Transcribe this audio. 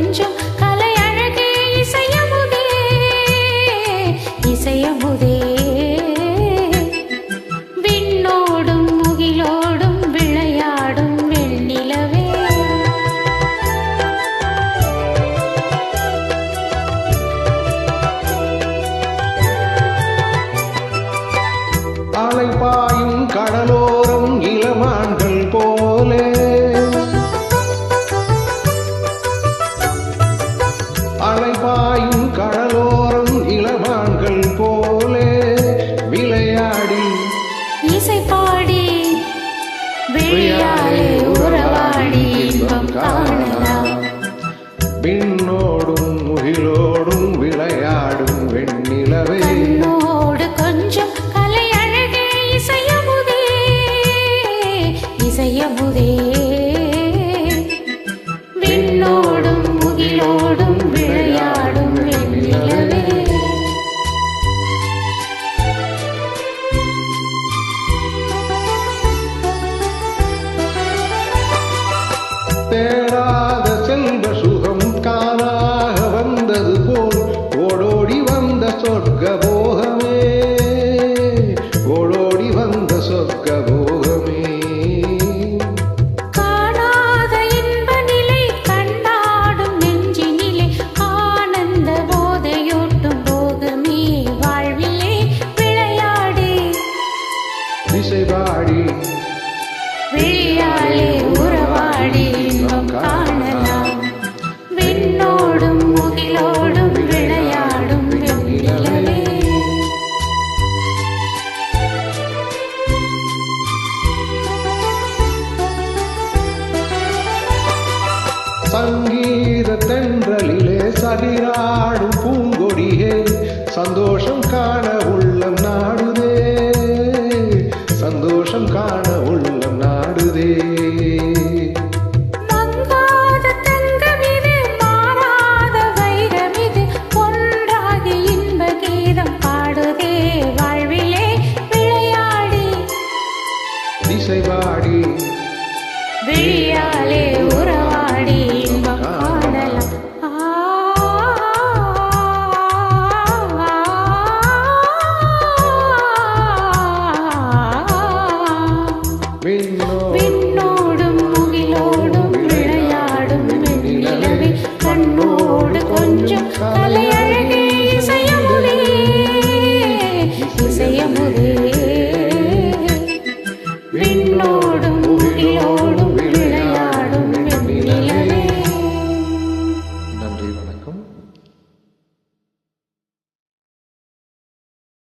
கொஞ்சம் கலை அழகே இசையமுதே இசையமுதே விண்ணோடும் முகிலோடும் விளையாடும் வெண்ணிலவே. ஆலை விழியாலே உறவாடி இன்பம் காணலாம் விண்ணோடும் முகிலோடும் விளையாடும் வெண்ணிலவே. கண்ணோடு கொஞ்சம் கலை அழகே இசையமுதே இசையமுதே. திசைவாடி விழியாலே உறவாடி இன்பம் காணலாம். விண்ணோடும் முகிலோடும் விளையாடும் வெண்ணிலவே. சங்கீத தென்றலிலே சதிராடும் பூங்கொடியே சந்தோஷம் காண விளையாடி. திசைவாடி விழியாலே உறவாடி. கண்ணோடு கொஞ்சம் கலை